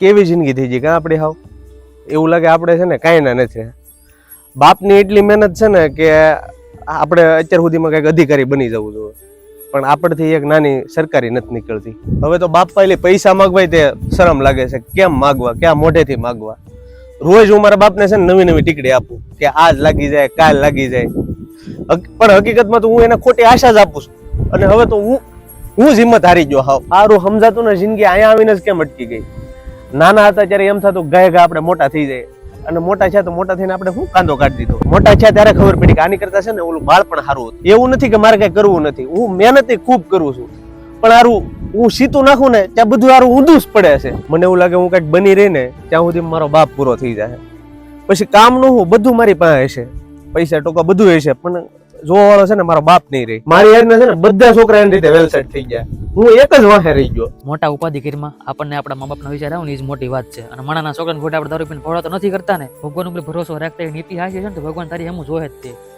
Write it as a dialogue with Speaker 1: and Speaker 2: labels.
Speaker 1: કેવી જિંદગી થઈ ગઈ કાં આપણી હાવ? એવું લાગે આપણે છે ને કાંઈ ના નથી. બાપની એટલી મહેનત છે ને કે આપણે અત્યાર સુધીમાં કંઈક અધિકારી બની જવું જોઈએ. પણ આપણથી એક નાની સરકારી નથી નીકળતી. હવે તો બાપ પહેલી પૈસા માગવાય તે શરમ લાગે છે. કેમ માગવા? ક્યાં મોઢેથી માગવા? રોજ હું મારા બાપને છે ને નવી નવી ટીકડી આપું કે આજ લાગી જાય, કાલ લાગી જાય. પણ હકીકતમાં તો હું એને ખોટી આશા જ આપું છું. અને હવે તો હું હું જ હિંમત હારી ગયો હાવ. સારું સમજાતું ને જિંદગી અહીંયા આવીને જ કેમ અટકી ગઈ? નાના હતા ત્યારે એમ થતું ગાય ગા આપણે મોટા થઈ જાય. અને મોટા છે તો મોટા થઈને આપણે શું કાંદો કાઢી દીધો. મોટા છે ત્યારે ખબર પડી કે આની કરતા છે ને ઓલું બાળ પણ સારું હતું. એવું નથી કે મારે કઈ કરવું નથી. હું મહેનત ખૂબ કરું છું. પણ સારું હું સીતું નાખું ને ત્યાં બધું સારું ઊંધું જ પડે છે. મને એવું લાગે હું કંઈક બની રહી ને ત્યાં સુધી મારો બાપ પૂરો થઈ જાય. પછી કામનું હું બધું મારી પાસે હશે. પૈસા ટોકા બધું હશે, પણ જોવા વાળો છે ને મારો બાપ નહીં રહી. મારી યાદના છે ને બધા છોકરા એની રીતે વેલસેટ થઈ ગયા. હું એક જ વાહે રહી ગયો.
Speaker 2: મોટા ઉપાધિકારીમાં આપણને આપણા મા બાપનો વિચાર આવે એ જ મોટી વાત છે. અને માણાના છોકરાને ખોટા આપણે દારૂ પીને ફોડા તો નથી કરતા ને. ભગવાન ઉપર ભરોસો રાખતા એ નીતિ હાજર છે ને ભગવાન તારી એમ જોહે જ તે.